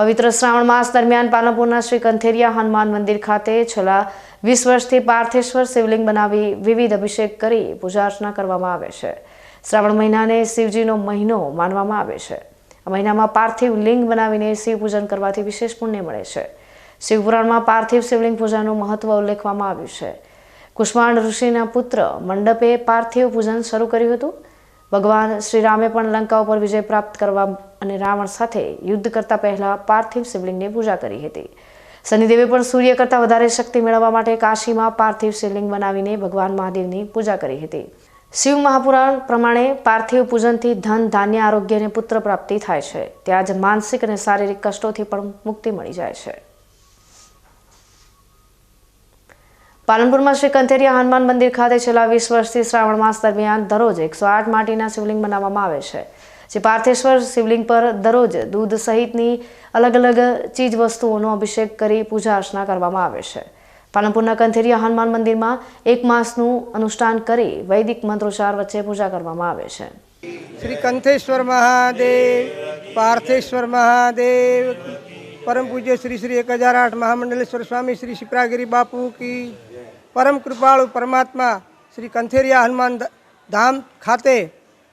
પવિત્ર શ્રાવણ માસ દરમિયાન પાલનપુરના શ્રી કંથેરિયા હનુમાન મંદિર ખાતે છેલ્લા વીસ વર્ષથી પાર્થેશ્વર શિવલિંગ બનાવી વિવિધ અભિષેક કરી પૂજા અર્ચના કરવામાં આવે છે. શ્રાવણ મહિનાને શિવજીનો મહિનો માનવામાં આવે છે. આ મહિનામાં પાર્થિવ લિંગ બનાવીને શિવ પૂજન કરવાથી વિશેષ પુણ્ય મળે છે. શિવપુરાણમાં પાર્થિવ શિવલિંગ પૂજાનું મહત્વ ઉલ્લેખવામાં આવ્યું છે. કુષ્માંડ ઋષિના પુત્ર મંડપે પાર્થિવ પૂજન શરૂ કર્યું હતું. ભગવાન શ્રી રામે પણ લંકા ઉપર વિજય પ્રાપ્ત કરવા અને રાવણ સાથે યુદ્ધ કરતા પહેલા પાર્થિવ શિવલિંગની પૂજા કરી હતી. શનિદેવે પણ સૂર્ય કરતાં વધારે શક્તિ મેળવવા માટે કાશીમાં પાર્થિવ શિવલિંગ બનાવીને ભગવાન મહાદેવની પૂજા કરી હતી. શિવ મહાપુરાણ પ્રમાણે પાર્થિવ પૂજનથી ધન, ધાન્ય, આરોગ્ય અને પુત્ર પ્રાપ્તિ થાય છે. ત્યાં જ માનસિક અને શારીરિક કષ્ટોથી પણ મુક્તિ મળી જાય છે. પાલનપુરમાં શ્રી કંથેરિયા હનુમાન મંદિર ખાતે છેલ્લા વીસ વર્ષથી શ્રાવણ માસ દરમિયાન દરરોજ એકસો આઠ માટીના શિવલિંગ બનાવવામાં આવે છે, જે પાર્થેશ્વર શિવલિંગ પર દરરોજ દૂધ સહિતની અલગ અલગ ચીજ વસ્તુઓનો અભિષેક કરી પૂજા અર્ચના કરવામાં આવે છે. પાલનપુરના કંથેરિયા હનુમાન મંદિરમાં એક માસનું અનુષ્ઠાન કરી વૈદિક મંત્રોચ્ચાર વચ્ચે પૂજા કરવામાં આવે છે. શ્રી કંથેશ્વર મહાદેવ, પાર્થેશ્વર મહાદેવ, પરમ પૂજ્ય શ્રી શ્રી એક હજાર આઠ મહામંડલેશ્વર સ્વામી શ્રી શિપ્રાગીરી બાપુ કી પરમ કૃપાળુ પરમાત્મા શ્રી કંથેરિયા હનુમાન ધામ ખાતે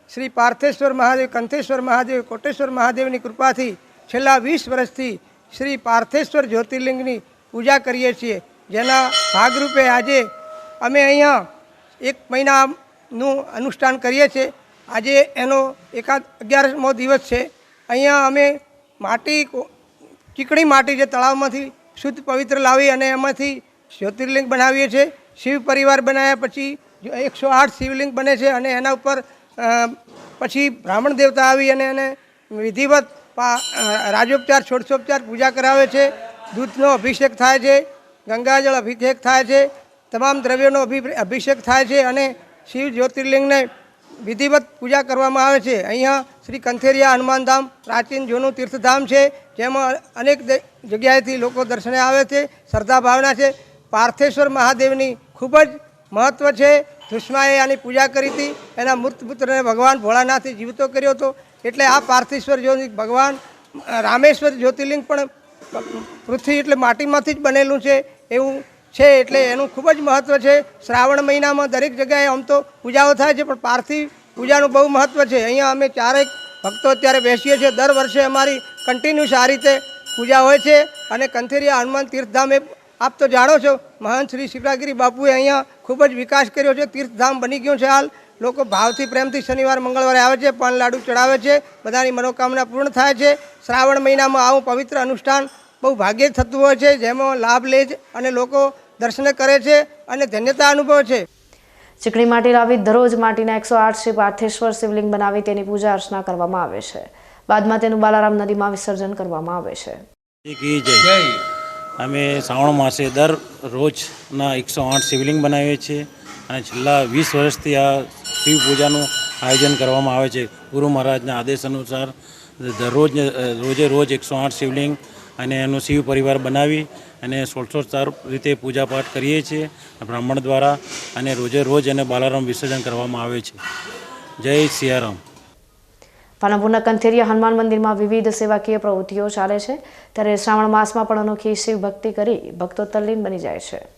શ્રી પાર્થેશ્વર મહાદેવ, કંથેશ્વર મહાદેવ, કોટેશ્વર મહાદેવની કૃપાથી છેલ્લા વીસ વર્ષથી શ્રી પાર્થેશ્વર જ્યોતિર્લિંગની પૂજા કરીએ છીએ. જેના ભાગરૂપે આજે અમે અહીંયા એક મહિનાનું અનુષ્ઠાન કરીએ છીએ. આજે એનો એકાદ અગિયારમો દિવસ છે. અહીંયા અમે માટી ચીકણી માટી જે તળાવમાંથી શુદ્ધ પવિત્ર લાવી અને એમાંથી જ્યોતિર્લિંગ બનાવીએ છીએ. શિવ પરિવાર બનાવ્યા પછી એકસો આઠ શિવલિંગ બને છે અને એના ઉપર પછી બ્રાહ્મણ દેવતા આવી અને એને વિધિવત રાજોપચાર છોડસોપચાર પૂજા કરાવે છે. દૂધનો અભિષેક થાય છે, ગંગાજળ અભિષેક થાય છે, તમામ દ્રવ્યોનો અભિ- અભિષેક થાય છે અને શિવ જ્યોતિર્લિંગને વિધિવત પૂજા કરવામાં આવે છે. અહીંયા શ્રી કંથેરિયા હનુમાનધામ પ્રાચીન જૂનું તીર્થધામ છે, જેમાં અનેક જગ્યાએથી લોકો દર્શને આવે છે, શ્રદ્ધા ભાવના છે. પાર્થેશ્વર મહાદેવની ખૂબ જ મહત્ત્વ છે. સુષ્માએ આની પૂજા કરી હતી. એના મૃત પુત્રને ભગવાન ભોળાનાથે જીવતો કર્યો હતો. એટલે આ પાર્થેશ્વર જ્યોતિ ભગવાન રામેશ્વર જ્યોતિર્લિંગ પણ પૃથ્વી એટલે માટીમાંથી જ બનેલું છે, એવું છે. એટલે એનું ખૂબ જ મહત્ત્વ છે. શ્રાવણ મહિનામાં દરેક જગ્યાએ આમ તો પૂજાઓ થાય છે, પણ પાર્થિવ પૂજાનું બહુ મહત્ત્વ છે. અહીંયા અમે ચારેક ભક્તો અત્યારે બેસીએ છીએ. દર વર્ષે અમારી કન્ટિન્યુ આ રીતે પૂજા હોય છે. અને કંથેરિયા હનુમાન તીર્થધામ આપ તો જાણો છો મહાન શ્રી શિવરાગીરી બાપુએ અહીંયા ખૂબ જ વિકાસ કર્યો છે તીર્થધામ બની ગયું છે હાલ. લોકો ભાવથી પ્રેમથી શનિવાર મંગળવારે આવે છે પાન લાડુ ચડાવે છે બધાની મનોકામના પૂર્ણ થાય છે. શ્રાવણ મહિનામાં આવું પવિત્ર અનુષ્ઠાન બહુ ભાગ્યે થતું હોય છે જેમાં લાભ લે છે અને લોકો દર્શન કરે છે અને ધન્યતા અનુભવે છે. ચીકણી માટી લાવી દરરોજ માટીના એકસો આઠ શ્રી પાર્થેશ્વર શિવલિંગ બનાવી તેની પૂજા અર્ચના કરવામાં આવે છે. બાદમાં તેનું બાલારામ નદીમાં વિસર્જન કરવામાં આવે છે. કી જય. અમે શ્રાવણ માસે દર રોજના એકસો આઠ શિવલિંગ બનાવીએ છીએ અને છેલ્લા વીસ વર્ષથી આ શિવ પૂજાનું આયોજન કરવામાં આવે છે. ગુરુ મહારાજના આદેશ અનુસાર દરરોજ રોજે રોજ એકસો આઠ શિવલિંગ અને એનો શિવ પરિવાર બનાવી અને સોળસોચાર રીતે પૂજાપાઠ કરીએ છીએ બ્રાહ્મણ દ્વારા અને રોજે રોજ એને બાલારામ વિસર્જન કરવામાં આવે છે. જય સિયારામ. પાલનપુરના કંથેરિયા હનુમાન મંદિરમાં વિવિધ સેવાકીય પ્રવૃત્તિઓ ચાલે છે. ત્યારે શ્રાવણ માસમાં પણ અનોખી શિવ ભક્તિ કરી ભક્તો તલ્લીન બની જાય છે.